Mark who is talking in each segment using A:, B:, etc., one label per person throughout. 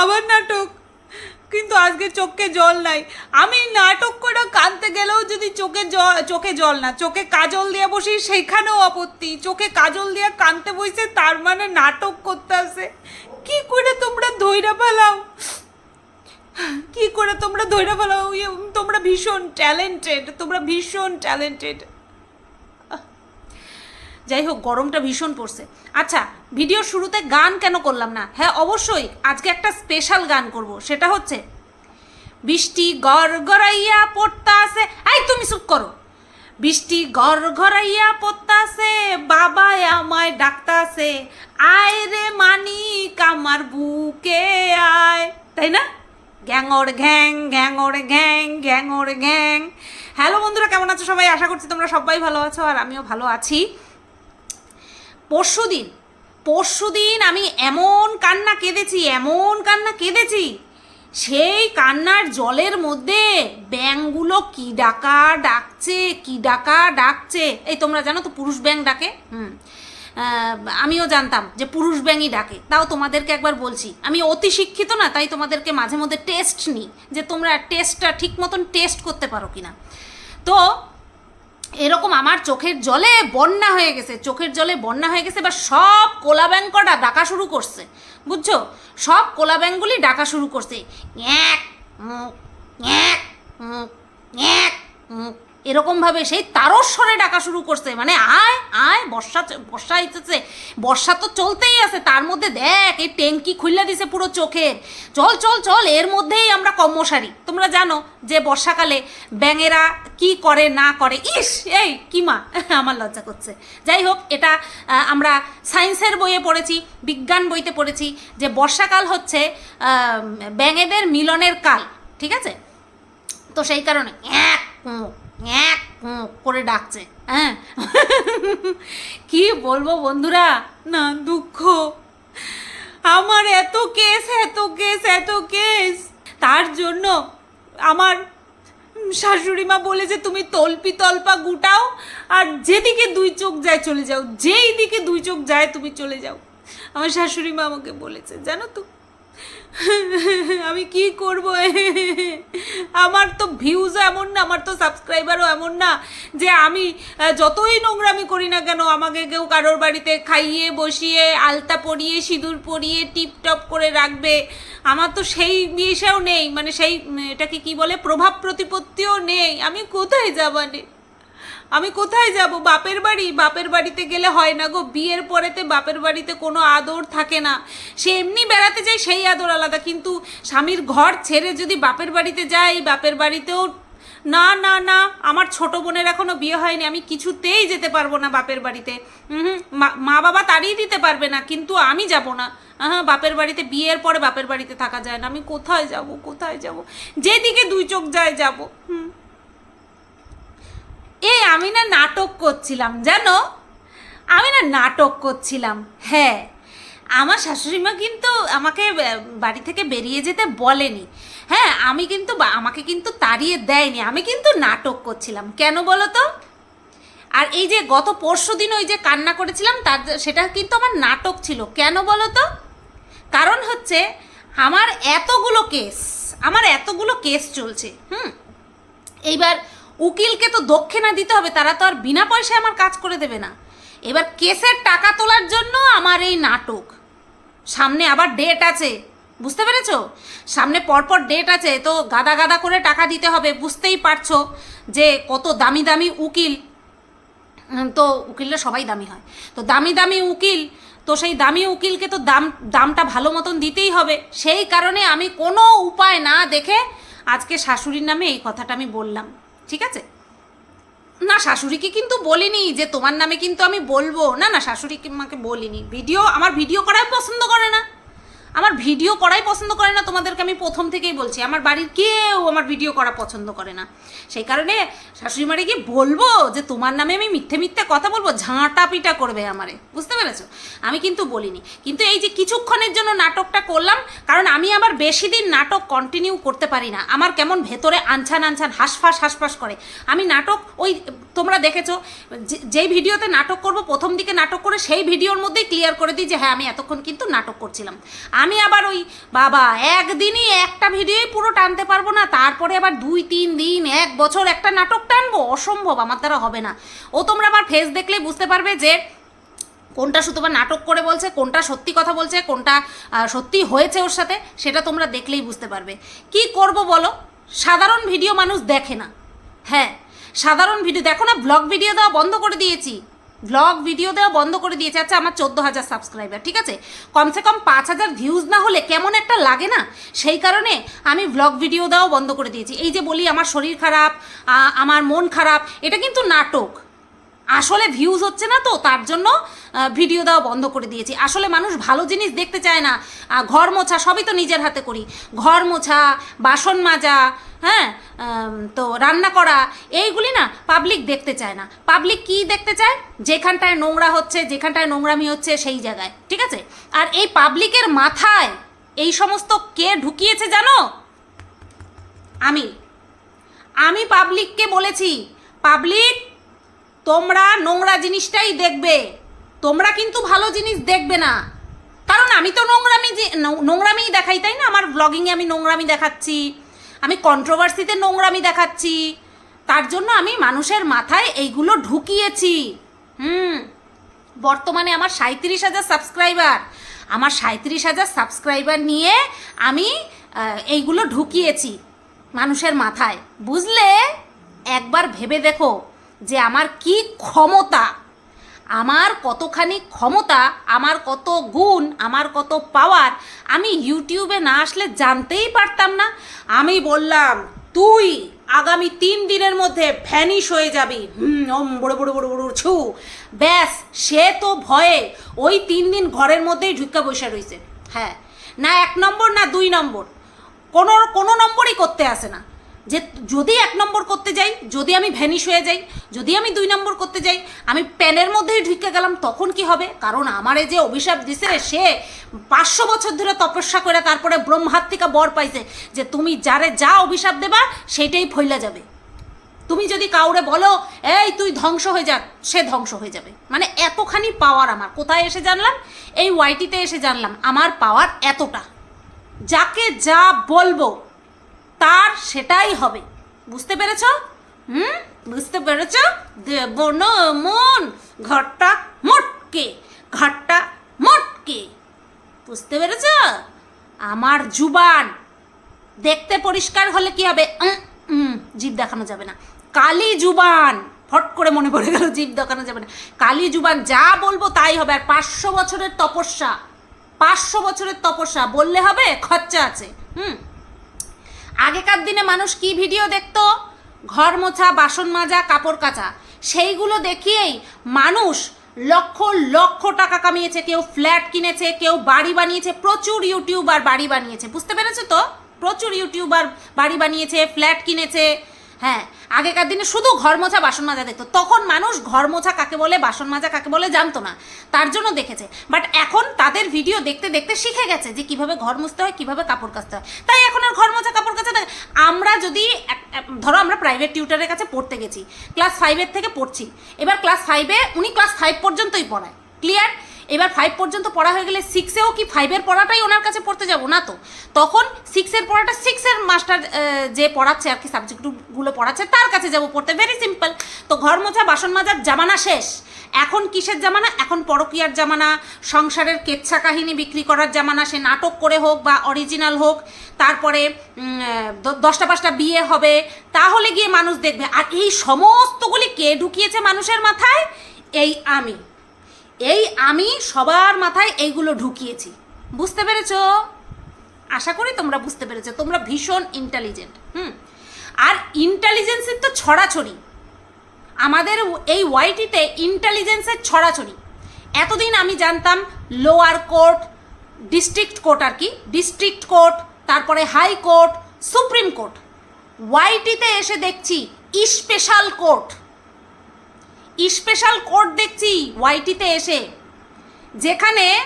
A: আবার নাটক। কিন্তু আজকে চোখে জল নাই। আমি নাটক করে কাঁদতে গেলেও যদি চোখে জল চোখে জল না, চোখে কাজল দিয়ে বসি, সেইখানেও আপত্তি। চোখে কাজল দিয়ে কাঁদতে বসে, তার মানে নাটক করতে আসে। কি করে তোমরা ধৈরা ফেলাও কি করে তোমরা ধৈরা ফেলাও ইয়ে, তোমরা ভীষণ ট্যালেন্টেড তোমরা ভীষণ ট্যালেন্টেড যাই হোক গরমটা ভীষণ পড়ছে। আচ্ছা ভিডিও শুরুতে গান কেন করলাম না? হ্যাঁ অবশ্যই আজকে একটা স্পেশাল গান করব সেটা হচ্ছে বৃষ্টি গড় গড়াইয়া পড়তা আছে এই তুমি চুপ করো। বৃষ্টি গড় গড়াইয়া পড়তা আছে বাবা আমায় ডাকতা আছে আয় রে মানিক আমার বুকে আয়। তাই না? গ্যাংর ঘ্যাং গ্যাংর ঘ্যাং গ্যাংর ঘ্যাং হ্যালো বন্ধুরা, কেমন আছো সবাই? আশা করছি তোমরা সবাই ভালো আছো আর আমিও ভালো আছি। পরশু দিন পরশু দিন আমি এমন কান্না কেঁদেছি, এমন কান্না কেঁদেছি। সেই কান্নার জলের মধ্যে ব্যাঙগুলো কি ডাকা ডাকছে, কি ডাকা ডাকছে। এই তোমরা জানো তো পুরুষ ব্যাং ডাকে? হুম। আমিও জানতাম যে পুরুষ ব্যাঙই ডাকে। তাও তোমাদেরকে একবার বলছি, আমি অতি শিক্ষিত না, তাই তোমাদেরকে মাঝে মধ্যে টেস্ট নিই যে তোমরা টেস্টটা ঠিক মতন টেস্ট করতে পারো কিনা। তো এরকম আমার চোখের জলে বন্যা হয়ে গেছে, চোখের জলে বন্যা হয়ে গেছে বা সব কোলা ব্যাংকটা ডাকা শুরু করছে, বুঝছ? সব কোলা ব্যাংকগুলি ডাকা শুরু করছে। এক, মুখ এক, মুখ ন্যাক মুখ এরকমভাবে সেই তারস্বরে ডাকা শুরু করছে। মানে আয় আয়, বর্ষা বর্ষা আইতেছে বর্ষা তো চলতেই আছে, তার মধ্যে দেখ, এই ট্যাঙ্কি খুললে দিছে পুরো চোখের। চল চল চল, এর মধ্যেই আমরা কর্মসারি। তোমরা জানো যে বর্ষাকালে ব্যাঙেরা কি করে, না করে? ইস, এই কি মা, আমার লজ্জা করছে। যাই হোক, এটা আমরা সায়েন্সের বইয়ে পড়েছি, বিজ্ঞান বইতে পড়েছি যে বর্ষাকাল হচ্ছে ব্যাঙেদের মিলনের কাল, ঠিক আছে? তো সেই কারণে এক এক করে ডাকছে। হ্যাঁ? কি বলব বন্ধুরা? না দুঃখ। আমার এত কেস এত কেস এত কেস। তার জন্য আমার শাশুড়ি মা বলেছে তুমি তল্পি তল্পা গুটাও আর যেদিকে দুই চোখ যায় চলে যাও। যেই দিকে দুই চোখ যায় তুমি চলে যাও। আমার শাশুড়ি মা আমাকে বলেছে, জানো তো? আমি কি করব? আমার তো ভিউজও এমন না, আমার তো সাবস্ক্রাইবারও এমন না যে আমি যতই নোংরামি করি না কেন, আমাকে কেউ কারোর বাড়িতে খাইয়ে, বসিয়ে, আলতা পরিয়ে, সিঁদুর পরিয়ে, টিপটপ করে রাখবে। আমার তো সেই বিষয়েও নেই মানে সেই এটাকে কি বলে, প্রভাব প্রতিপত্তিও নেই। আমি কোথায় যাবানে আমি কোথায় যাব? বাপের বাড়ি? বাপের বাড়িতে গেলে হয় না গো। বিয়ের পরেতে বাপের বাড়িতে কোনো আদর থাকে না। সে এমনি বেড়াতে যায়, সেই আদর আলাদা। কিন্তু স্বামীর ঘর ছেড়ে যদি বাপের বাড়িতে যাই, বাপের বাড়িতেও না না না, আমার ছোট বোনের এখনও বিয়ে হয়নি। আমি কিছুতেই যেতে পারব না বাপের বাড়িতে। হুম, মা বাবা তাড়িয়ে দিতে পারবে না, কিন্তু আমি যাব না। হ্যাঁ বাপের বাড়িতে বিয়ের পরে বাপের বাড়িতে থাকা যায় না। আমি কোথায় যাব? কোথায় যাব? যেদিকে দুই চোখ যায়, যাব। হুম। এই আমি না নাটক করছিলাম, জানো? আমি না নাটক করছিলাম হ্যাঁ। আমার শাশুড়িমা কিন্তু আমাকে বাড়ি থেকে বেরিয়ে যেতে বলেনি। হ্যাঁ আমি কিন্তু আমাকে কিন্তু তাড়িয়ে দেয়নি, আমি কিন্তু নাটক করছিলাম। কেন বলো তো? আর এই যে গত পরশু দিন ওই যে কান্না করেছিলাম, তার সেটা কিন্তু আমার নাটক ছিল। কেন বলো তো? কারণ হচ্ছে, আমার এতগুলো কেস, আমার এতগুলো কেস চলছে, হুম? এইবার উকিলকে তো দক্ষিণা দিতে হবে, তারা তো আর বিনা পয়সায় আমার কাজ করে দেবে না। এবার কেসের টাকা তোলার জন্য আমার এই নাটক। সামনে আবার ডেট আছে, বুঝতে পেরেছ? সামনে পরপর ডেট আছে, তো গাদা গাদা করে টাকা দিতে হবে, বুঝতেই পারছ যে কত দামি দামি উকিল। তো উকিলরা সবাই দামি হয়। তো দামি দামি উকিল, তো সেই দামি উকিলকে তো দাম, দামটা ভালো মতন দিতেই হবে। সেই কারণে আমি কোনো উপায় না দেখে আজকে শাশুড়ির নামে এই কথাটা আমি বললাম। ঠিক আছে? না, শাশুড়িকে কিন্তু বলিনি যে তোমার নামে কিন্তু আমি বলব। না না শাশুড়িকে মাকে বলিনি। ভিডিও, আমার ভিডিও করাই পছন্দ করে না। আমার ভিডিও করাই পছন্দ করে না, তোমাদেরকে আমি প্রথম থেকেই বলছি। আমার বাড়ির কেউ আমার ভিডিও করা পছন্দ করে না। সেই কারণে শাশুড়ি মারে কি বলব যে, তোমার নামে আমি মিথ্যে মিথ্যে কথা বলব, ঝাঁটা পিটা করবে আমারে। বুঝতে পেরেছ? আমি কিন্তু বলিনি। কিন্তু এই যে কিছুক্ষণের জন্য নাটকটা করলাম, কারণ আমি আবার বেশি দিন নাটক কন্টিনিউ করতে পারি না। আমার কেমন ভেতরে আনছান আনছান, হাসফাস হাসফাস করে। আমি নাটক ওই, তোমরা দেখেছ যেই ভিডিওতে নাটক করব, প্রথম দিকে নাটক করে সেই ভিডিওর মধ্যেই ক্লিয়ার করে দিই যে হ্যাঁ আমি এতক্ষণ কিন্তু নাটক করছিলাম। আমি আবার ওই, বাবা, একদিনই একটা ভিডিওই পুরো টানতে পারব না, তারপরে আবার দুই, তিন দিন, এক বছর একটা নাটক টানবো? অসম্ভব, আমার দ্বারা হবে না। ও তোমরা আবার ফেস দেখলেই বুঝতে পারবে যে কোনটা শুধু নাটক করে বলছে, কোনটা সত্যি কথা বলছে, কোনটা সত্যি হয়েছে ওর সাথে, সেটা তোমরা দেখলেই বুঝতে পারবে। কি করব বলো? সাধারণ ভিডিও মানুষ দেখে না। হ্যাঁ সাধারণ ভিডিও, দেখো না ব্লগ ভিডিও দেওয়া বন্ধ করে দিয়েছি। ব্লগ ভিডিও দেওয়া বন্ধ করে দিয়েছে। আচ্ছা আমার চোদ্দ হাজার সাবস্ক্রাইবার ঠিক আছে? কমসে কম পাঁচ হাজার ভিউজ না হলে কেমন একটা লাগে না? সেই কারণে আমি ব্লগ ভিডিও দেওয়াও বন্ধ করে দিয়েছি। এই যে বলি, আমার শরীর খারাপ আমার মন খারাপ, এটা কিন্তু নাটক। আসলে ভিউজ হচ্ছে না তো, তার জন্য ভিডিও দেওয়া বন্ধ করে দিয়েছি। আসলে মানুষ ভালো জিনিস দেখতে চায় না। ঘর মোছা সবই তো নিজের হাতে করি। ঘর মোছা, বাসন মাজা হ্যাঁ তো রান্না করা, এইগুলি না পাবলিক দেখতে চায় না। পাবলিক কি দেখতে চায়? যেখানটায় নোংরা হচ্ছে, যেখানটায় নোংরামি হচ্ছে, সেই জায়গায়, ঠিক আছে? আর এই পাবলিকের মাথায় এই সমস্ত কে ঢুকিয়েছে জানো? আমি। আমি পাবলিককে বলেছি। পাবলিক তোমরা নোংরা জিনিসটাই দেখবে। তোমরা কিন্তু ভালো জিনিস দেখবে না। কারণ আমি তো নোংরামি যে নো- নোংরামিই দেখাই, তাই না? আমার ব্লগিংয়ে আমি নোংরামি দেখাচ্ছি। আমি কন্ট্রোভার্সিতে নোংরামি দেখাচ্ছি। তার জন্য আমি মানুষের মাথায় এইগুলো ঢুকিয়েছি। হুম। বর্তমানে আমার সাঁত্রিশ হাজার সাবস্ক্রাইবার আমার সাঁত্রিশ হাজার সাবস্ক্রাইবার নিয়ে আমি এইগুলো ঢুকিয়েছি মানুষের মাথায়। বুঝলে? একবার ভেবে দেখো। যে আমার কি ক্ষমতা? আমার কতখানি ক্ষমতা? আমার কত গুণ? আমার কত পাওয়ার আমি ইউটিউবে না আসলে জানতেই পারতাম না। আমি বললাম, তুই আগামী তিন দিনের মধ্যে ভ্যানিশ হয়ে যাবি। হুম, ওম, বড় বড় বড় বড়, ছু। ব্যাস, সে তো ভয়ে ওই তিন দিন ঘরের মধ্যেই ঢুকা বসে রয়েছে হ্যাঁ না এক নম্বর, না দুই নম্বর। কোনো কোনো নম্বরই করতে আসে না। যে যদি এক নম্বর করতে যাই, যদি আমি ভ্যানিশ হয়ে যাই, যদি আমি দুই নম্বর করতে যাই, আমি প্যানের মধ্যেই ঢুকে গেলাম, তখন কি হবে? কারণ আমারে যে অভিশাপ দিছে, সে পাঁচশো বছর ধরে তপস্যা করে, তারপরে ব্রহ্মার থেকে বর পাইছে যে তুমি যারে যা অভিশাপ দেবা, সেটাই ফইলা যাবে। তুমি যদি কাউরে বলো, এই, তুই ধ্বংস হয়ে যা সে ধ্বংস হয়ে যাবে। মানে এতখানি পাওয়ার আমার। কোথায় এসে জানলাম? এই ওয়াইটিতে এসে জানলাম। আমার পাওয়ার এতটা। যাকে যা বলব তার সেটাই হবে। বুঝতে পেরেছ? হুম? বুঝতে পেরেছ? দেব মন, ঘরটা মোটকে ঘরটা মোটকে। বুঝতে পেরেছ? আমার জুবান। দেখতে পরিষ্কার হলে কি হবে? জিভ দেখানো যাবে না। কালি জুবান। ফট করে মনে পড়ে গেল জিভ দেখানো যাবে না। কালি জুবান যা বলব তাই হবে। আর পাঁচশো বছরের তপস্যা, পাঁচশো বছরের তপস্যা। বললে হবে, খরচা আছে। হুম? আগেকার দিনে মানুষ কি ভিডিও দেখত? ঘর মোছা, বাসন মাজা, কাপড় কাচা। সেইগুলো দেখিয়েই মানুষ লক্ষ লক্ষ টাকা কামিয়েছে, কেউ ফ্ল্যাট কিনেছে, কেউ বাড়ি বানিয়েছে, প্রচুর ইউটিউবার বাড়ি বানিয়েছে। বুঝতে পেরেছ তো? প্রচুর ইউটিউবার বাড়ি বানিয়েছে, ফ্ল্যাট কিনেছে হ্যাঁ আগেকার দিনে শুধু ঘর মোছা, বাসন মাজা দেখতো। তখন মানুষ ঘর মোছা কাকে বলে, বাসন মাজা কাকে বলে জানতো না। তার জন্য দেখেছে। বাট এখন তাদের ভিডিও দেখতে দেখতে শিখে গেছে যে কীভাবে ঘর মুছতে হয়, কীভাবে কাপড় কাচতে হয়। তাই এখন আর ঘর মোছা, কাপড় কাচা আমরা যদি ধরো আমরা প্রাইভেট টিউটারের কাছে পড়তে গেছি। ক্লাস ফাইভের থেকে পড়ছি। এবার ক্লাস ফাইভে উনি ক্লাস ফাইভ পর্যন্তই পড়ায়। ক্লিয়ার এবার ফাইভ পর্যন্ত পড়া হয়ে গেলে সিক্সেও কি ফাইভের পড়াটাই ওনার কাছে পড়তে যাব? না তো। তখন সিক্সের পড়াটা সিক্সের মাস্টার যে পড়াচ্ছে আর কি সাবজেক্টগুলো পড়াচ্ছে তার কাছে যাব পড়তে। ভেরি সিম্পল তো ঘর মোছা, বাসন মাজার জামানা শেষ। এখন কিসের জামানা? এখন পরকীয়ার জামানা, সংসারের কেচ্ছা কাহিনী বিক্রি করার জামানা, সে নাটক করে হোক বা অরিজিনাল হোক, তারপরে দশটা পাঁচটা বিয়ে হবে, তাহলে গিয়ে মানুষ দেখবে। আর এই সমস্তগুলি কে ঢুকিয়েছে মানুষের মাথায়? এই আমি। এই আমি সবার মাথায় এইগুলো ঢুকিয়েছি। বুঝতে পেরেছ? আশা করি তোমরা বুঝতে পেরেছ। তোমরা ভীষণ ইন্টেলিজেন্ট হুম? আর ইন্টেলিজেন্সের তো ছড়াছড়ি। আমাদের এই ওয়াইটিতে ইন্টেলিজেন্সের ছড়াছড়ি। এতদিন আমি জানতাম লোয়ার কোর্ট ডিস্ট্রিক্ট কোর্ট আর কি ডিস্ট্রিক্ট কোর্ট তারপরে হাই কোর্ট সুপ্রিম কোর্ট ওয়াইটিতে এসে দেখছি স্পেশাল কোর্ট স্পেশাল কোর্ট দেখছি ওয়াইটিতে এসে। যেখানে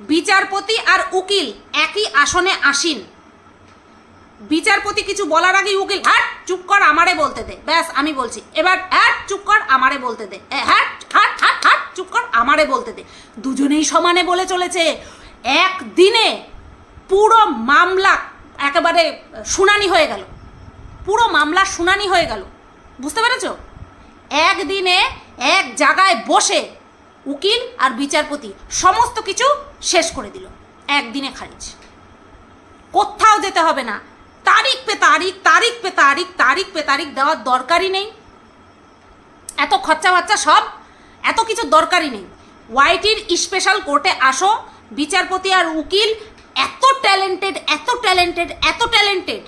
A: বিচারপতি আর উকিল একই আসনে আসীন। বিচারপতি কিছু বলার আগেই উকিল হ্যাট চুপ কর আমারে বলতে দে। ব্যাস আমি বলছি এবার হ্যাট চুপ কর আমারে বলতে দে। এ, হ্যাট হাট হাট হাট চুপ কর আমারে বলতে দে। দুজনেই সমানে বলে চলেছে। একদিনে পুরো মামলা একেবারে শুনানি হয়ে গেল। পুরো মামলা শুনানি হয়ে গেল। বুঝতে পেরেছ? একদিনে এক জায়গায় বসে উকিল আর বিচারপতি সমস্ত কিছু শেষ করে দিল, একদিনে খারিজ। কোথাও যেতে হবে না। তারিখ পে তারিখ তারিখ পে তারিখ তারিখ পে তারিখ দেওয়ার দরকারই নেই। এত খরচা বাচ্চা সব, এত কিছু দরকারই নেই। ওয়াইটির স্পেশাল কোর্টে আসো, বিচারপতি আর উকিল এত ট্যালেন্টেড এত ট্যালেন্টেড এত ট্যালেন্টেড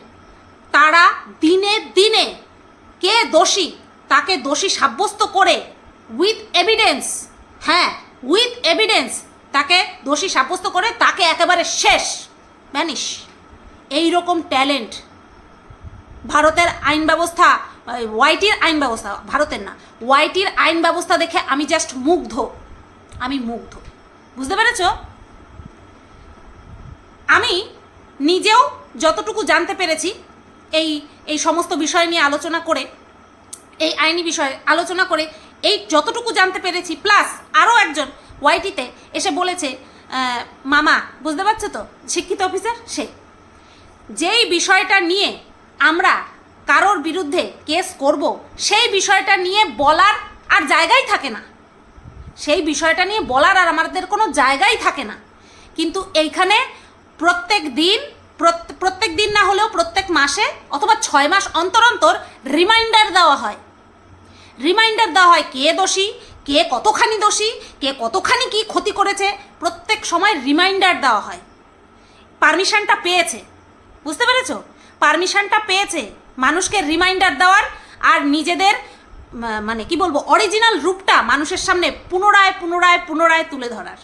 A: তারা দিনে দিনে কে দোষী, তাকে দোষী সাব্যস্ত করে উইথ এভিডেন্স হ্যাঁ উইথ এভিডেন্স তাকে দোষী সাব্যস্ত করে তাকে একেবারে শেষ ম্যানিশ এই রকম ট্যালেন্ট ভারতের আইন ব্যবস্থা ওয়াইটির আইন ব্যবস্থা, ভারতের না ওয়াইটির আইন ব্যবস্থা দেখে আমি জাস্ট মুগ্ধ। আমি মুগ্ধ। বুঝতে পেরেছ? আমি নিজেও যতটুকু জানতে পেরেছি এই এই সমস্ত বিষয় নিয়ে আলোচনা করে, এই আইনি বিষয়ে আলোচনা করে এই যতটুকু জানতে পেরেছি প্লাস আরও একজন ওয়াইটিতে এসে বলেছে মামা, বুঝতে পারছ তো? শিক্ষিত অফিসার সে। যেই বিষয়টা নিয়ে আমরা কারোর বিরুদ্ধে কেস করব, সেই বিষয়টা নিয়ে বলার আর জায়গাই থাকে না। সেই বিষয়টা নিয়ে বলার আর আমাদের কোনো জায়গাই থাকে না। কিন্তু এইখানে প্রত্যেক দিন প্রত্যেক দিন না হলেও প্রত্যেক মাসে অথবা ছয় মাস অন্তর অন্তর রিমাইন্ডার দেওয়া হয়। রিমাইন্ডার দেওয়া হয় কে দোষী, কে কতখানি দোষী, কে কতখানি কি ক্ষতি করেছে, প্রত্যেক সময় রিমাইন্ডার দেওয়া হয়। পারমিশনটা পেয়েছে। বুঝতে পেরেছ? পারমিশনটা পেয়েছে। মানুষকে রিমাইন্ডার দেওয়ার আর নিজেদের মানে কি বলব অরিজিনাল রূপটা মানুষের সামনে পুনরায় পুনরায় পুনরায় তুলে ধরার।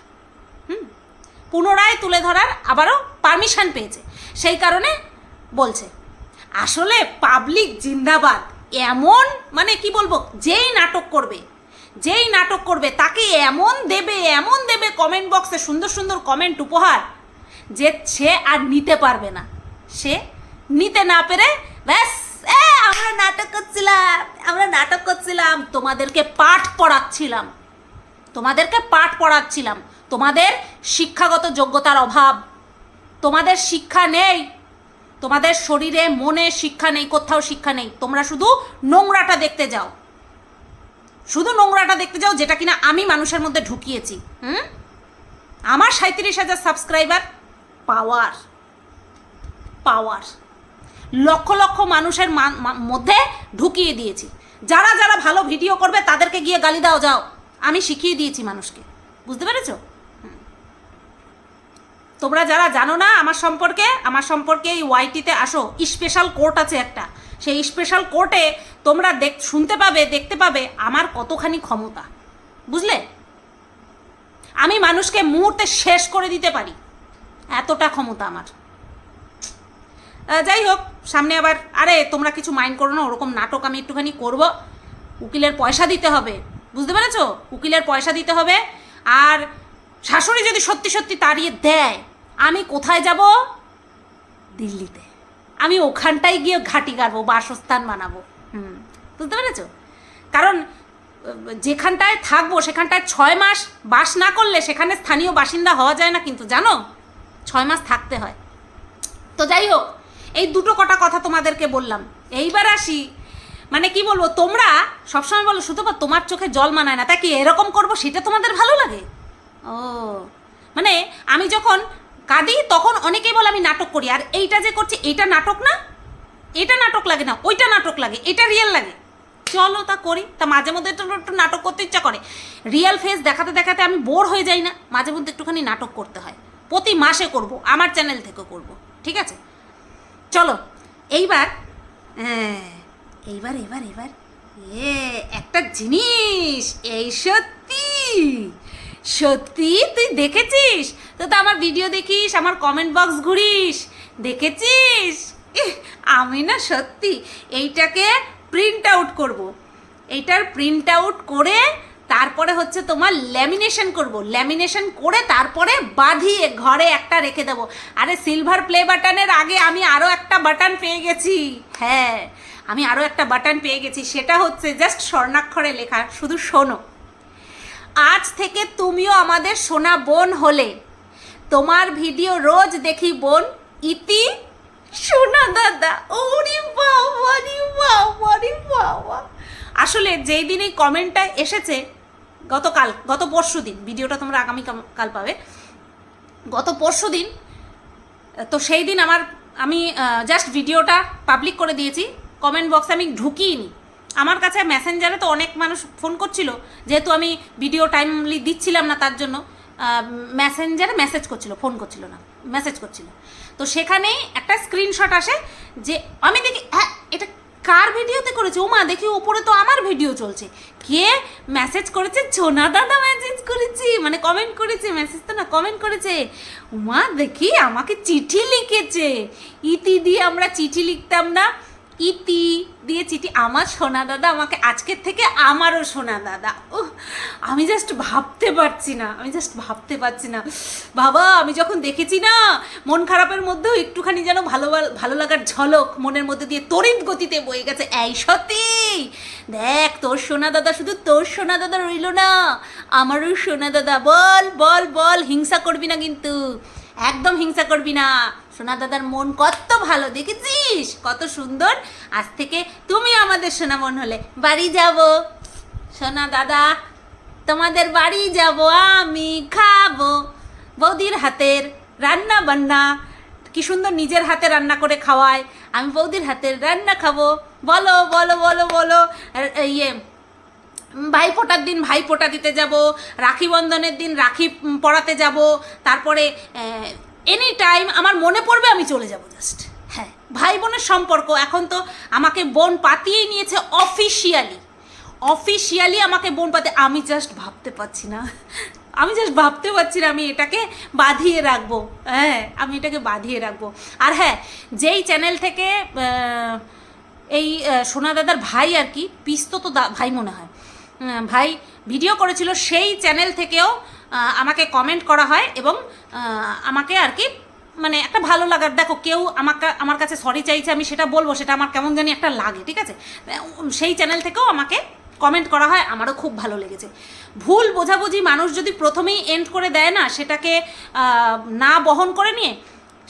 A: হুম? পুনরায় তুলে ধরার আবারও পারমিশন পেয়েছে। সেই কারণে বলছে, আসলে পাবলিক জিন্দাবাদ। এমন মানে কি বলব যেই নাটক করবে যেই নাটক করবে তাকে এমন দেবে এমন দেবে কমেন্ট বক্সে সুন্দর সুন্দর কমেন্ট উপহার যে সে আর নিতে পারবে না। সে নিতে না পেরে ব্যাস এ, আমরা নাটক করছিলাম আমরা নাটক করছিলাম তোমাদেরকে পাঠ পড়াচ্ছিলাম তোমাদেরকে পাঠ পড়াচ্ছিলাম তোমাদের শিক্ষাগত যোগ্যতার অভাব তোমাদের শিক্ষা নেই। তোমাদের শরীরে, মনে শিক্ষা নেই, কোথাও শিক্ষা নেই। তোমরা শুধু নোংরাটা দেখতে যাও। শুধু নোংরাটা দেখতে যাও যেটা কিনা আমি মানুষের মধ্যে ঢুকিয়েছি। হুম? আমার সাঁত্রিশ হাজার সাবস্ক্রাইবার, পাওয়ার পাওয়ার। লক্ষ লক্ষ মানুষের মধ্যে ঢুকিয়ে দিয়েছি। যারা যারা ভালো ভিডিও করবে তাদেরকে গিয়ে গালি দাও, যাও। আমি শিখিয়ে দিয়েছি মানুষকে। বুঝতে পেরেছ। তোমরা যারা জানো না আমার সম্পর্কে আমার সম্পর্কে এই ওয়াইটিতে আসো। স্পেশাল কোর্ট আছে একটা। সেই স্পেশাল কোর্টে তোমরা দেখ, শুনতে পাবে, দেখতে পাবে আমার কতখানি ক্ষমতা। বুঝলে? আমি মানুষকে মুহূর্তে শেষ করে দিতে পারি। এতটা ক্ষমতা আমার। যাই হোক, সামনে আবার, আরে, তোমরা কিছু মাইন্ড করো না, ওরকম নাটক আমি একটুখানি করব। উকিলের পয়সা দিতে হবে। বুঝতে পেরেছ? উকিলের পয়সা দিতে হবে। আর শাশুড়ি যদি সত্যি সত্যি তাড়িয়ে দেয় আমি কোথায় যাব? দিল্লিতে। আমি ওখানটায় গিয়ে ঘাটি গাড়বো, বাসস্থান বানাবো। হুম, বুঝতে পেরেছ? কারণ যেখানটায় থাকব, সেখানটায় ছয় মাস বাস না করলে সেখানে স্থানীয় বাসিন্দা হওয়া যায় না কিন্তু, জানো? ছয় মাস থাকতে হয়। তো যাই হোক, এই দুটো কটা কথা তোমাদেরকে বললাম। এইবার আসি মানে কি বলব, তোমরা সবসময় বলো বা তোমার চোখে জল মানায় না তা কি এরকম করব, সেটা তোমাদের ভালো লাগে? ও মানে আমি যখন কাঁদি তখন অনেকেই বলে আমি নাটক করি। আর এইটা যে করছি এইটা নাটক না? এটা নাটক লাগে না ওইটা নাটক লাগে এটা রিয়েল লাগে। চলো তা করি তা মাঝে মধ্যে একটু একটু নাটক করতে ইচ্ছা করে। রিয়েল ফেস দেখাতে দেখাতে আমি বোর হয়ে যাই না মাঝে মধ্যে একটুখানি নাটক করতে হয়। প্রতি মাসে করব আমার চ্যানেল থেকে করব ঠিক আছে? চলো এইবার হ্যাঁ, এইবার এবার এবার এ একটা জিনিস এই সত্যি! সত্যি? তুই দেখেছিস? তো তো আমার ভিডিও দেখিস, আমার কমেন্ট বক্স ঘুরিস। দেখেছিস? আমি না সত্যি এইটাকে প্রিন্ট আউট করব। এইটার প্রিন্ট আউট করে তারপরে হচ্ছে তোমার ল্যামিনেশন করব। ল্যামিনেশন করে তারপরে বাঁধিয়ে ঘরে একটা রেখে দেবো। আরে সিলভার প্লে বাটনের আগে আমি আরও একটা বাটন পেয়ে গেছি। হ্যাঁ আমি আরও একটা বাটন পেয়ে গেছি। সেটা হচ্ছে জাস্ট স্বর্ণাক্ষরে লেখা। শুধু শোনো। আজ থেকে তুমিও আমাদের সোনা বোন হলে। তোমার ভিডিও রোজ দেখি বোন। ইতি? সোনা দাদা, ওরে বাবা রে আসলে যেই দিন এই কমেন্টটা এসেছে, গতকাল, গত পরশু দিন, ভিডিওটা তোমরা আগামী কাল পাবে। গত পরশু দিন, তো সেই দিন আমার, আমি জাস্ট ভিডিওটা পাবলিক করে দিয়েছি। কমেন্ট বক্সে আমি ঢুকিয়ে আমার কাছে মেসেঞ্জারে তো অনেক মানুষ ফোন করছিল, যেহেতু আমি ভিডিও টাইমলি দিচ্ছিলাম না তার জন্য মেসেঞ্জারে মেসেজ করছিল ফোন করছিল না মেসেজ করছিল। তো সেখানেই একটা স্ক্রিনশট আসে যে, আমি দেখি হ্যাঁ এটা কার ভিডিওতে করেছে? ও মা দেখি ওপরে তো আমার ভিডিও চলছে। কে মেসেজ করেছে? ছোনা দাদা মেসেজ করেছি। মানে কমেন্ট করেছে মেসেজ তো না কমেন্ট করেছে। উমা, দেখি আমাকে চিঠি লিখেছে। ইতি দিয়ে আমরা চিঠি লিখতাম না। ইতি দিয়ে চিঠি আমার সোনা দাদা আমাকে আজকের থেকে আমারও সোনা দাদা। উহ, আমি জাস্ট ভাবতে পারছি না আমি জাস্ট ভাবতে পারছি না। বাবা আমি যখন দেখেছি না মন খারাপের মধ্যেও একটুখানি যেন ভালো ভালো লাগার ঝলক মনের মধ্যে দিয়ে তড়িৎ গতিতে বয়ে গেছে। এই সত্যি দেখ তোর সোনা দাদা শুধু তোর সোনা দাদা রইল না আমারও সোনা দাদা। বল বল বল হিংসা করবি না কিন্তু। একদম হিংসা করবি না। সোনা দাদার মন কত ভালো, দেখেছিস? কত সুন্দর। আজ থেকে তুমি আমাদের সোনা মন হলে বাড়ি যাব। সোনা দাদা, তোমাদের বাড়ি যাব, আমি খাব। বৌদির হাতের রান্না বান্না, কি সুন্দর নিজের হাতে রান্না করে খাওয়ায়। আমি বৌদির হাতের রান্না খাব। বলো বলো বলো বলো ইয়ে ভাই ফোটার দিন ভাই ফোটা দিতে যাব, রাখি বন্ধনের দিন রাখি পড়াতে যাব, তারপরে এনি টাইম আমার মনে পড়বে আমি চলে যাব জাস্ট হ্যাঁ ভাই বোনের সম্পর্ক, এখন তো আমাকে বোন পাতিয়েই নিয়েছে অফিসিয়ালি অফিসিয়ালি আমাকে বোন পাতে, আমি জাস্ট ভাবতে পারছি না। আমি জাস্ট ভাবতে পারছি না আমি এটাকে বাঁধিয়ে রাখব। হ্যাঁ আমি এটাকে বাঁধিয়ে রাখব। আর হ্যাঁ যেই চ্যানেল থেকে এই সোনা দাদার ভাই আর কি পিস্তো তো ভাই মনে হয়। ভাই ভিডিও করেছিল সেই চ্যানেল থেকেও আমাকে কমেন্ট করা হয় এবং আমাকে আর কি মানে একটা ভালো লাগার, দেখো কেউ আমাকে, আমার কাছে সরি চাইছে, আমি সেটা বলব, সেটা আমার কেমন জানি একটা লাগে, ঠিক আছে? সেই চ্যানেল থেকেও আমাকে কমেন্ট করা হয়, আমারও খুব ভালো লেগেছে। ভুল বোঝাবুঝি মানুষ যদি প্রথমেই এন্ড করে দেয় না, সেটাকে না বহন করে নিয়ে,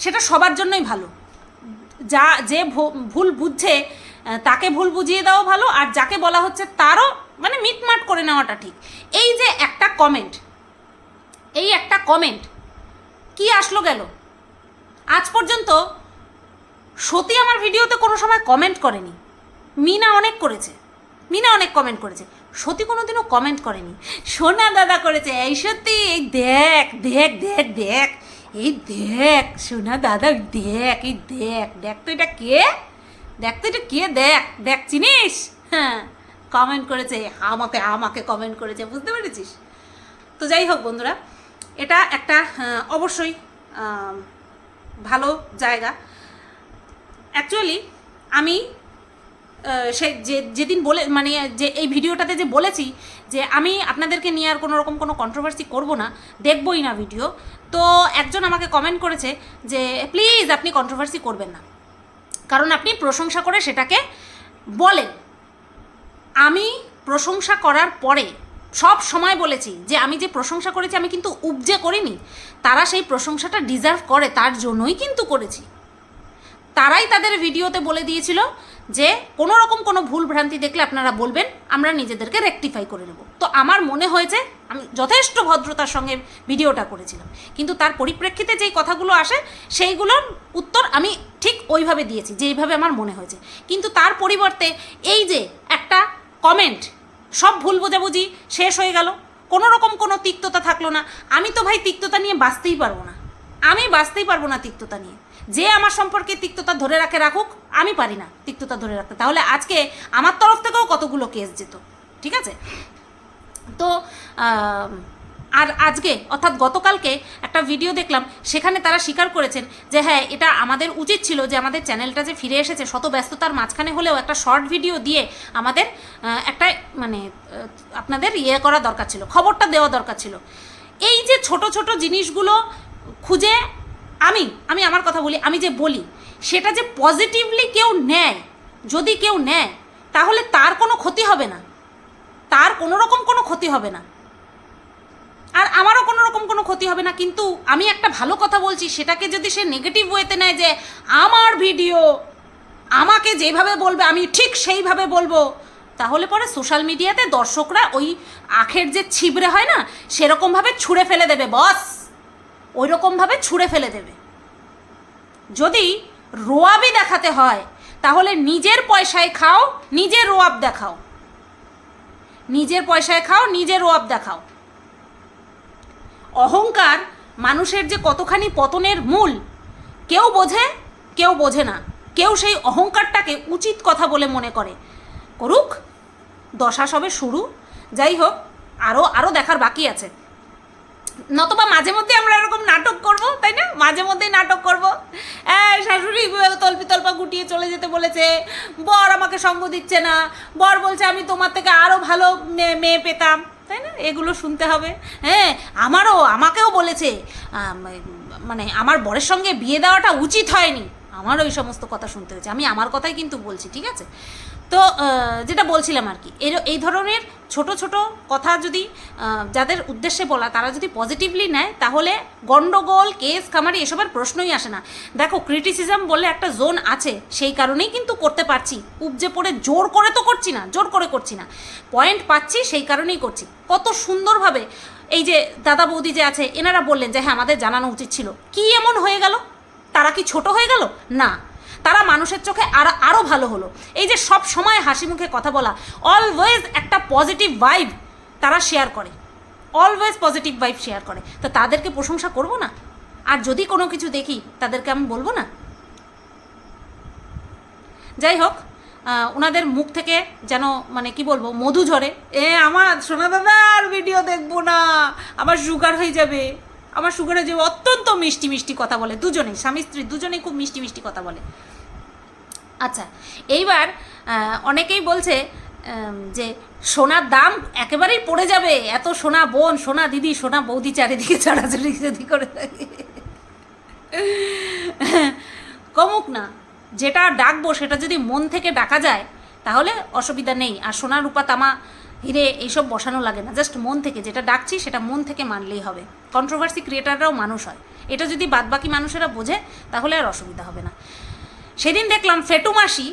A: সেটা সবার জন্যই ভালো। যা, যে ভুল বুঝছে তাকে ভুল বুঝিয়ে দেওয়া ভালো, আর যাকে বলা হচ্ছে তারও মানে মিটমাট করে নেওয়াটা ঠিক। এই যে একটা কমেন্ট এই একটা কমেন্ট কি আসলো গেল? আজ পর্যন্ত সতী আমার ভিডিওতে কোনো সময় কমেন্ট করেনি। মিনা অনেক করেছে। মিনা অনেক কমেন্ট করেছে। সতী কোনোদিনও কমেন্ট করেনি। সোনা দাদা করেছে, এই সত্যি এই দেখ দেখ দেখ দেখ, এই দেখ, সোনা দাদা দেখ, এই দেখ দেখ তো এটা কে? দেখ তো এটা কে দেখ? দেখ চিনিস? হ্যাঁ। কমেন্ট করেছে, আমাকে আমাকে কমেন্ট করেছে, বুঝতে পেরেছিস? তো যাই হোক বন্ধুরা, এটা একটা অবশ্যই ভালো জায়গা। অ্যাকচুয়ালি আমি সে, যে, যেদিন বলে মানে যে, এই ভিডিওটাতে যে বলেছি যে, আমি আপনাদেরকে নিয়ে আর কোনো রকম কোনো কন্ট্রোভার্সি করব না, দেখবই না ভিডিও তো একজন আমাকে কমেন্ট করেছে যে প্লিজ আপনি কন্ট্রোভার্সি করবেন না। কারণ আপনি প্রশংসা করে সেটাকে বলেন। আমি প্রশংসা করার পরে সব সময় বলেছি যে আমি যে প্রশংসা করেছি আমি কিন্তু উপজে করিনি। তারা সেই প্রশংসাটা ডিজার্ভ করে, তার জন্যই কিন্তু করেছি। তারাই তাদের ভিডিওতে বলে দিয়েছিল যে কোনো রকম কোনো ভুল ভ্রান্তি দেখলে আপনারা বলবেন, আমরা নিজেদেরকে রেকটিফাই করে নেব। তো আমার মনে হয়েছে, আমি যথেষ্ট ভদ্রতার সঙ্গে ভিডিওটা করেছিলাম। কিন্তু তার পরিপ্রেক্ষিতে যেই কথাগুলো আসে, সেইগুলোর উত্তর আমি ঠিক ওইভাবে দিয়েছি, যেইভাবে আমার মনে হয়েছে। কিন্তু তার পরিবর্তে এই যে একটা কমেন্ট, সব ভুল বোঝাবুঝি শেষ হয়ে গেল। কোনো রকম কোনো তিক্ততা থাকল না। আমি তো ভাই তিক্ততা নিয়ে বাঁচতেই পারব না। আমি বাঁচতেই পারব না তিক্ততা নিয়ে। যে আমার সম্পর্কে তিক্ততা ধরে রাখে রাখুক, আমি পারি না তিক্ততা ধরে রাখতে। তাহলে আজকে আমার তরফ থেকেও কতগুলো কেস যেত? ঠিক আছে? তো আর আজকে, অর্থাৎ গতকালকে একটা ভিডিও দেখলাম, সেখানে তারা স্বীকার করেছেন যে হ্যাঁ এটা আমাদের উচিত ছিল যে আমাদের চ্যানেলটা যে ফিরে এসেছে শত ব্যস্ততার মাঝখানে হলেও একটা শর্ট ভিডিও দিয়ে আমাদের একটা মানে আপনাদের ইয়ে করা দরকার ছিল, খবরটা দেওয়া দরকার ছিল। এই যে ছোট ছোট জিনিসগুলো খুঁজে আমি আমি আমার কথা বলি, আমি যে বলি, সেটা যে পজিটিভলি কেউ নেয়, যদি কেউ নেয়, তাহলে তার কোনো ক্ষতি হবে না। তার কোনো রকম কোনো ক্ষতি হবে না। আর আমারও কোনো রকম কোনো ক্ষতি হবে না, কিন্তু আমি একটা ভালো কথা বলছি, সেটাকে যদি সে নেগেটিভ ওয়েতে নেয় যে আমার ভিডিও আমাকে যেভাবে বলবে, আমি ঠিক সেইভাবে বলব, তাহলে পরে সোশ্যাল মিডিয়াতে দর্শকরা ওই আখের যে ছিবড়ে হয় না, সেরকমভাবে ছুঁড়ে ফেলে দেবে বস ওই রকমভাবে ছুঁড়ে ফেলে দেবে। যদি রোয়াবই দেখাতে হয়, তাহলে নিজের পয়সায় খাও, নিজের রোয়াব দেখাও। নিজের পয়সায় খাও, নিজের রোয়াব দেখাও। অহংকার মানুষের যে কতখানি পতনের মূল, কেউ বোঝে কেউ বোঝে না। কেউ সেই অহংকারটাকে উচিত কথা বলে মনে করে। করুক, দশা সবে শুরু। যাই হোক আরও আরও দেখার বাকি আছে। নতবা মাঝে মধ্যে আমরা এরকম নাটক করব, তাই না? মাঝে মধ্যেই নাটক করব। শাশুড়ি তল্পি তল্পা গুটিয়ে চলে যেতে বলেছে। বর আমাকে সঙ্গ দিচ্ছে না। বর বলছে, আমি তোমার থেকে আরও ভালো মেয়ে পেতাম। তাই না? এগুলো শুনতে হবে। হ্যাঁ আমারও, আমাকেও বলেছে মানে আমার বরের সঙ্গে বিয়ে দেওয়াটা উচিত হয়নি। আমারও ওই সমস্ত কথা শুনতে হয়েছে। আমি আমার কথাই কিন্তু বলছি, ঠিক আছে? তো যেটা বলছিলাম আর কি, এর, এই ধরনের ছোট ছোট কথা যদি যাদের উদ্দেশ্যে বলা, তারা যদি পজিটিভলি নেয়, তাহলে গন্ডগোল, কেস, খামারি, এসবের প্রশ্নই আসে না। দেখো ক্রিটিসিজম বলে একটা জোন আছে, সেই কারণেই কিন্তু করতে পারছি। উপজে পড়ে জোর করে তো করছি না, জোর করে করছি না। পয়েন্ট পাচ্ছি, সেই কারণেই করছি। কত সুন্দরভাবে এই যে দাদা বৌদি যে আছে, এনারা বললেন যে হ্যাঁ আমাদের জানানো উচিত ছিল। কি এমন হয়ে গেল? তারা কি ছোট হয়ে গেল? না। তারা মানুষের চোখে আর আরও ভালো হলো। এই যে সব সময় হাসি মুখে কথা বলা অলওয়েজ একটা পজিটিভ ভাইব তারা শেয়ার করে। অলওয়েজ পজিটিভ ভাইব শেয়ার করে। তো তাদেরকে প্রশংসা করব না? আর যদি কোনো কিছু দেখি, তাদেরকে আমি বলব না? যাই হোক ওনাদের মুখ থেকে যেন মানে কি বলব, মধু ঝরে। এ, আমার সোনা দাদা আর ভিডিও দেখব না। আমার সুগার হয়ে যাবে। আমার সুগার হয়ে যাবে অত্যন্ত মিষ্টি মিষ্টি কথা বলে, দুজনেই, স্বামী স্ত্রী দুজনেই খুব মিষ্টি মিষ্টি কথা বলে। আচ্ছা এইবার অনেকেই বলছে যে সোনার দাম একেবারেই পড়ে যাবে, এত সোনা বোন, সোনা দিদি, সোনা বৌদি চারিদিকে চাড়াচাড়ি চাড়ি করে থাকে। কমুক না, যেটা ডাকবো সেটা যদি মন থেকে ডাকা যায়, তাহলে অসুবিধা নেই। আর সোনা রূপা তামা হিরে এইসব বসানো লাগে না। জাস্ট মন থেকে যেটা ডাকছি সেটা মন থেকে মানলেই হবে। কন্ট্রোভার্সি ক্রিয়েটাররাও মানুষ হয়। এটা যদি বাদবাকি মানুষেরা বোঝে, তাহলে আর অসুবিধা হবে না। সেদিন দেখলাম ফেটু মাসি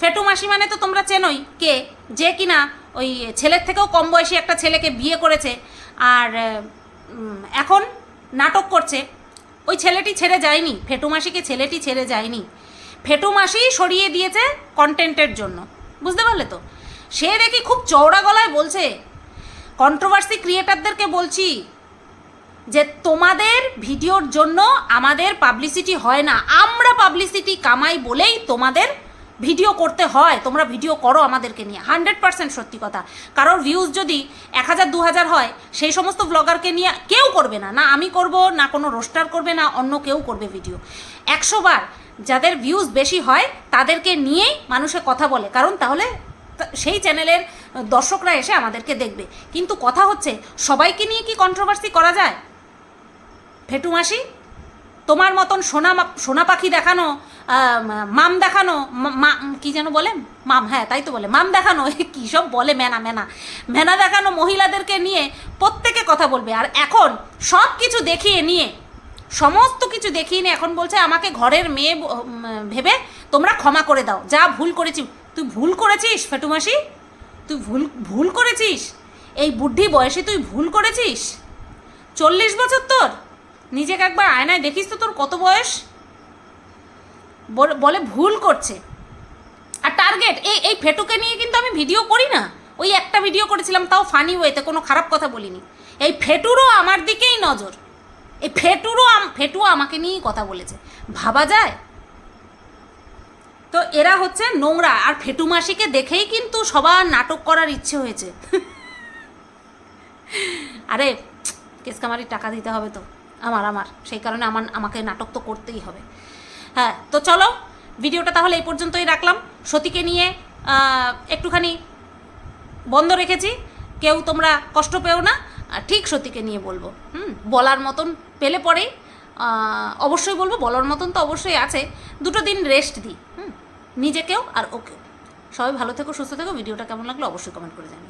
A: ফেটু মাসি মানে তো তোমরা চেনোই কে, যে কিনা ওই ছেলের থেকেও কম বয়সী একটা ছেলেকে বিয়ে করেছে আর এখন নাটক করছে। ওই ছেলেটি ছেড়ে যায়নি, ফেটু মাসিকে ছেলেটি ছেড়ে যায়নি। ফেটু মাসি সরিয়ে দিয়েছে কন্টেন্টের জন্য। বুঝতে পারলে তো? সে দেখি খুব চওড়া গলায় বলছে কন্ট্রোভার্সি ক্রিয়েটারদেরকে বলছি যে তোমাদের ভিডিওর জন্য আমাদের পাবলিসিটি হয় না। আমরা পাবলিসিটি কামাই বলেই তোমাদের ভিডিও করতে হয়। তোমরা ভিডিও করো আমাদেরকে নিয়ে। হান্ড্রেড পার্সেন্ট সত্যি কথা। কারোর ভিউজ যদি এক হাজার, দু হাজার হয়, সেই সমস্ত ব্লগারকে নিয়ে কেউ করবে না। না আমি করব, না কোনো রোস্টার করবে, না অন্য কেউ করবে ভিডিও একশো বার যাদের ভিউজ বেশি হয়, তাদেরকে নিয়েই মানুষে কথা বলে। কারণ তাহলে সেই চ্যানেলের দর্শকরা এসে আমাদেরকে দেখবে। কিন্তু কথা হচ্ছে, সবাইকে নিয়ে কি কন্ট্রোভার্সি করা যায়? ফেটু মাসি, তোমার মতন সোনা সোনা পাখি দেখানো মাম দেখানো, মা কি যেন বলে? মাম হ্যাঁ তাই তো বলে। মাম দেখানো কী সব বলে মেনা মেনা। মেনা দেখানো মহিলাদেরকে নিয়ে প্রত্যেকে কথা বলবে। আর এখন সব কিছু দেখিয়ে নিয়ে, সমস্ত কিছু দেখিয়ে নিয়ে এখন বলছে, আমাকে ঘরের মেয়ে ভেবে তোমরা ক্ষমা করে দাও। যা ভুল করেছি তুই ভুল করেছিস, ফেটু মাসি? তুই ভুল ভুল করেছিস? এই বুদ্ধি বয়সে তুই ভুল করেছিস? চল্লিশ বছর তোর? নিজেকে একবার আয়নায় দেখিস তো তোর কত বয়স? বল- ভুল করছে। আর টার্গেট, এই এই ফেটুকে নিয়ে কিন্তু আমি ভিডিও করি না। ওই একটা ভিডিও করেছিলাম, তাও ফানি ওয়েতে কোনো খারাপ কথা বলিনি। এই ফেটুরও আমার দিকেই নজর। এই ফেটুরও ফেটুও আমাকে নিয়েই কথা বলেছে। ভাবা যায়? তো এরা হচ্ছে নোংরা, আর ফেটু মাসিকে দেখেই কিন্তু সবার নাটক করার ইচ্ছে হয়েছে। আরে কেস কামারির টাকা দিতে হবে তো, আমার আমার। সেই কারণে আমার, আমাকে নাটক তো করতেই হবে। হ্যাঁ তো চলো, ভিডিওটা তাহলে এই পর্যন্তই রাখলাম। সতীকে নিয়ে একটুখানি বন্ধ রেখেছি। কেউ তোমরা কষ্ট পেও না। ঠিক সতীকে নিয়ে বলব। হুম, বলার মতন পেলে পরেই অবশ্যই বলব, বলার মতন তো অবশ্যই আছে। দুটো দিন রেস্ট দিই। হুম নিজেকেও আর ওকেও সবাই ভালো থেকো, সুস্থ থেকো। ভিডিওটা কেমন লাগল অবশ্যই কমেন্ট করে টাটা